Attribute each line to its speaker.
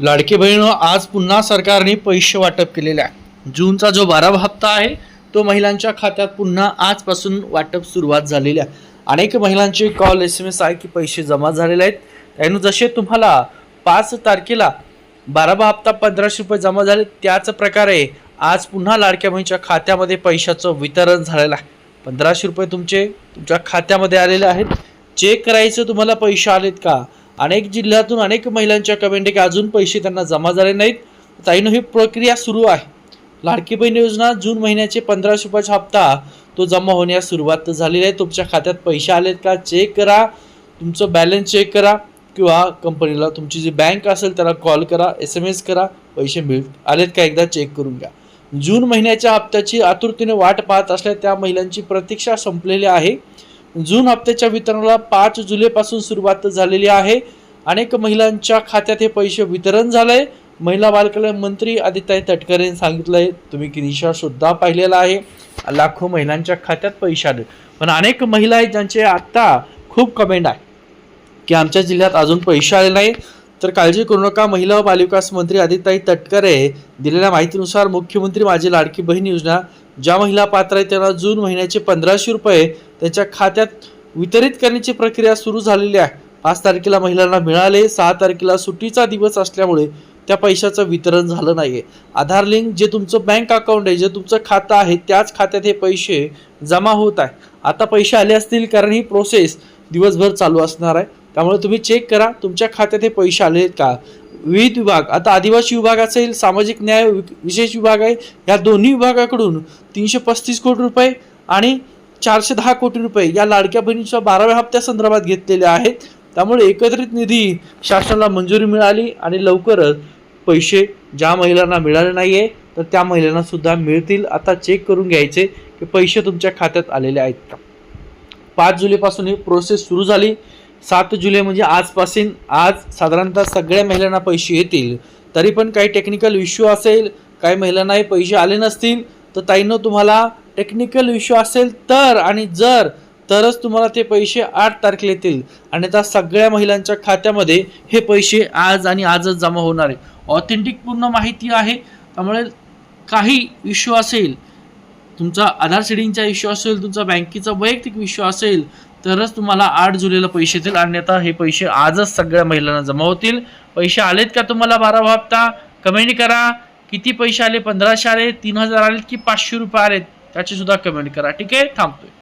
Speaker 1: लाडकी बहीण आज पुन्हा सरकारने पैसे वाटप केलेले आहे. जूनचा जो बारावा हप्ता आहे तो महिलांच्या खात्यात पुन्हा आजपासून वाटप सुरुवात झालेली आहे. अनेक महिलांचे कॉल एस एम एस आहे की पैसे जमा झालेले आहेत. त्यानं जसे तुम्हाला पाच तारखेला बारावा हप्ता पंधराशे रुपये जमा झाले त्याच प्रकारे आज पुन्हा लाडक्या बहिणीच्या खात्यामध्ये पैशाचं वितरण झालेलं आहे. पंधराशे रुपये तुमचे तुमच्या खात्यामध्ये आलेले आहेत. चेक करायचं तुम्हाला पैसे आलेत का? अनेक जिल्ह्यातून अनेक महिलांच्या कमेंट आहे की अजून पैसे त्यांना जमा झाले नाहीत. ताईनं ही प्रक्रिया सुरू आहे. लाडकी बहीण योजना जून महिन्याचे पंधराशे रुपयाचा हप्ता तो जमा होण्यास सुरुवात झालेली आहे. तुमच्या खात्यात पैसे आलेत का? चेक करा. तुमचं बॅलन्स चेक करा किंवा कंपनीला तुमची जी बँक असेल त्याला कॉल करा एस एम एस करा. पैसे मिळ आलेत का एकदा चेक करून घ्या. जून महिन्याच्या हप्त्याची आतुरतेने वाट पाहत असल्या त्या महिलांची प्रतीक्षा संपलेली आहे. जून हप्त्याच्या वितरणाला पाच जुलैपासून सुरुवात झालेली आहे. अनेक महिलांच्या खात्यात हे पैसे वितरण झालंय. महिला बालकल्याण मंत्री आदित्य तटकरे यांनी सांगितलंय तुम्ही किनिशा सुद्धा पाहिलेला आहे. लाखो महिलांच्या खात्यात पैसे आले. पण अनेक महिला आहेत ज्यांचे आत्ता खूप कमेंट आहे की आमच्या जिल्ह्यात अजून पैसे आले नाही तर काळजी करू नका महिला व बालविकास मंत्री आदिताई तटकरे दिलेल्या माहितीनुसार मुख्यमंत्री माझी लाडकी बहीण योजना ज्या महिला पात्र आहेत त्यांना जून महिन्याचे पंधराशे रुपये त्यांच्या खात्यात वितरित करण्याची प्रक्रिया सुरू झालेली आहे. पाच तारखेला महिलांना मिळाले सहा तारखेला सुट्टीचा दिवस असल्यामुळे त्या पैशाचं वितरण झालं नाही आहे आधार लिंक जे तुमचं बँक अकाउंट आहे जे तुमचं खातं आहे त्याच खात्यात हे पैसे जमा होत आहे. आता पैसे आले असतील कारण ही प्रोसेस दिवसभर चालू असणार आहे. त्यामुळे तुम्ही चेक करा तुमच्या खात्यात हे पैसे आले आहेत का? विविध विभाग आता आदिवासी विभाग असेल सामाजिक न्याय वि- विशेष विभाग आहे या दोन्ही विभागाकडून तीनशे पस्तीस कोटी रुपये आणि चारशे दहा कोटी रुपये या लाडक्या बहिणीच्या बाराव्या हप्त्या संदर्भात घेतलेले आहेत. त्यामुळे एकत्रित निधी शासनाला मंजुरी मिळाली आणि लवकरच पैसे ज्या महिलांना मिळाले नाही आहे तर त्या महिलांना सुद्धा मिळतील. आता चेक करून घ्यायचे की पैसे तुमच्या खात्यात आलेले आहेत का? पाच जुलैपासून ही प्रोसेस सुरू झाली. सात जुलै म्हणजे आजपासून आज साधारणतः सगळ्या महिलांना पैसे येतील. तरी पण काही टेक्निकल इश्यू असेल काही महिलांनाही पैसे आले नसतील तर ताईनं तुम्हाला टेक्निकल इश्यू असेल तर आणि जर तरच तुम्हाला ते पैसे आठ तारखेला येतील. आणि त्या सगळ्या महिलांच्या खात्यामध्ये हे पैसे आज आणि आजच जमा होणार आहे. ऑथेंटिक पूर्ण माहिती आहे. त्यामुळे काही इश्यू असेल तुमचा आधार सेडिंगचा इश्यू असेल तुमचा बँकेचा वैयक्तिक इश्यू असेल तरच तुम्हाला आठ जुलैला पैसे येतील. आणि आता हे पैसे आजच सगळ्या महिलांना जमा होतील. पैसे आलेत का तुम्हाला बारा हप्ता? कमेंट करा. किती पैसे आले? पंधराशे आले तीन हजार आलेत की पाचशे रुपये आलेत? त्याची सुद्धा कमेंट करा. ठीक आहे? थांबतोय.